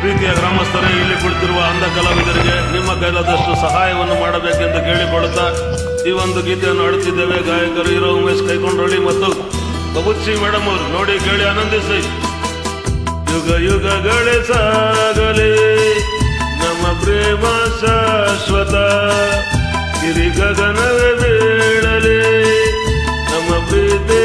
ಪ್ರೀತಿಯ ಗ್ರಾಮಸ್ಥರೇ, ಇಲ್ಲಿ ಕುಳಿತಿರುವ ಅಂಧ ಕಲಾವಿದರಿಗೆ ನಿಮ್ಮ ಕೈಲಾದಷ್ಟು ಸಹಾಯವನ್ನು ಮಾಡಬೇಕೆಂದು ಕೇಳಿಕೊಳ್ಳುತ್ತಾ ಈ ಒಂದು ಗೀತೆಯನ್ನು ಹಾಡುತ್ತಿದ್ದೇವೆ. ಗಾಯಕರು ಇರೋ ಉಮೇಶ್ ಕೈಕೊಂಡೊಳ್ಳಿ ಮತ್ತು ಬಬುಚ್ಚಿ ಮೇಡಮ್ ಅವರು. ನೋಡಿ, ಕೇಳಿ, ಆನಂದಿಸಿ. ಯುಗ, ಯುಗಗಳೇ ಸಾಗಲಿ, ನಮ್ಮ ಪ್ರೇಮ ಶಾಶ್ವತ. ಗಿರಿ ಗಗನವೇ ಬೀಳಲಿ, ನಮ್ಮ ಪ್ರೀತಿ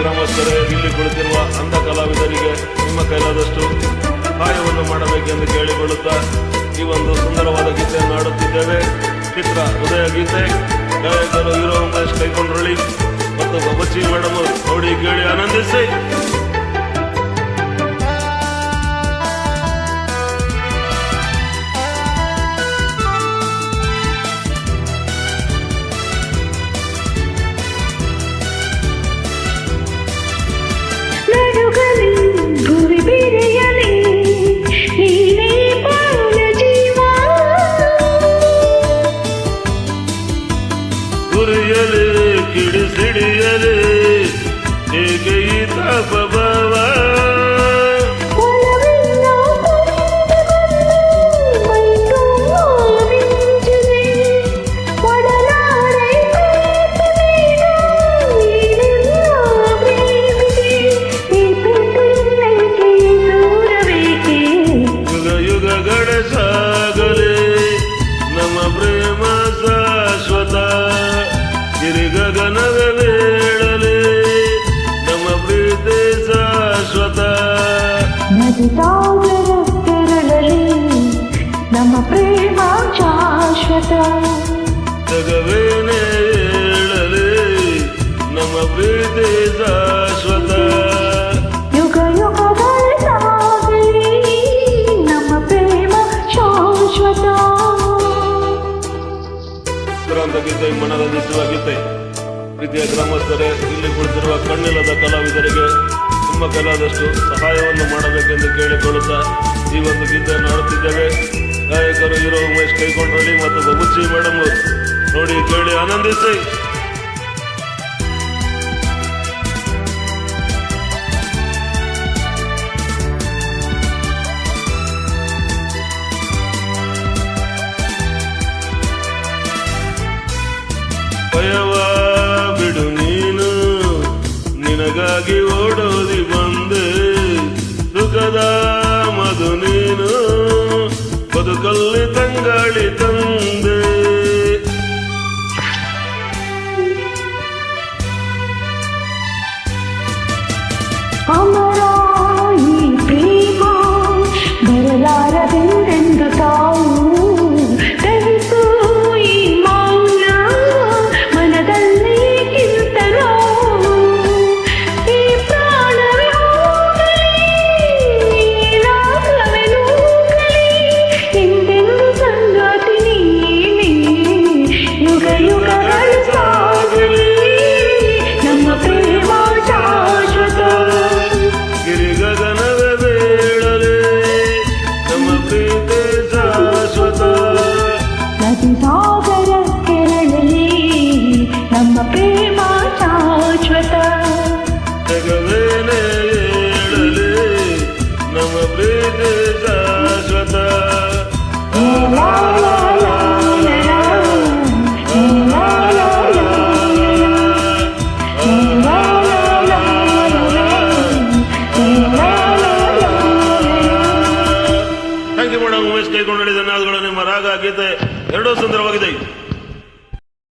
ಗ್ರಾಮಸ್ಥರೇ ಇಲ್ಲಿ ಕುಳಿತಿರುವ ಅಂಧ ಕಲಾವಿದರಿಗೆ ನಿಮ್ಮ ಕೈಲಾದಷ್ಟು ಸಹಾಯವನ್ನು ಮಾಡಬೇಕೆಂದು ಕೇಳಿಕೊಳ್ಳುತ್ತಾ ಈ ಒಂದು ಸುಂದರವಾದ ಗೀತೆಯನ್ನು ಹಾಡುತ್ತಿದ್ದೇವೆ. ಚಿತ್ರ ಉದಯ ಗೀತೆ. ಗಾಯಕರು ಉಮೇಶ್ ಕೈಕೊಂಡ್ರಳಿ ಮತ್ತು ಬಬ್ಬಚ್ಚಿ ಮೇಡಮ್ ನೋಡಿ ಕೇಳಿ ಆನಂದಿಸಿ. ಮನರಂಜಿಸುವ ಗೀತೆ ಪ್ರೀತಿಯ ಗ್ರಾಮಸ್ಥರೇ, ಇಲ್ಲಿ ಕುಳಿತಿರುವ ಕಣ್ಣಿಲ್ಲದ ಕಲಾವಿದರಿಗೆ ನಿಮ್ಮ ಕಲಾದಷ್ಟು ಸಹಾಯವನ್ನು ಮಾಡಬೇಕೆಂದು ಕೇಳಿಕೊಳ್ಳುತ್ತಾ ಈ ಒಂದು ಗೀತೆಯನ್ನು ಆಡುತ್ತಿದ್ದೇವೆ ಗಾಯಕರು ಇರೋ ಉಮೇಶ್ ಕೈಕೊಂಡ್ರಳ್ಳಿ ಮತ್ತು ಬಬುಚ್ಚಿ ಮೇಡಮ್ ನೋಡಿ ಕೇಳಿ ಆನಂದಿಸಿ. ನಿನಗಾಗಿ ಓಡೋದಿ ಕೈಗೊಂಡಿದ್ದ ಧನ್ಯವಾದಗಳು ನಿಮ್ಮ ರಾಗ ಗೀತೆ ಎರಡೂ ಸುಂದರವಾಗಿದೆ.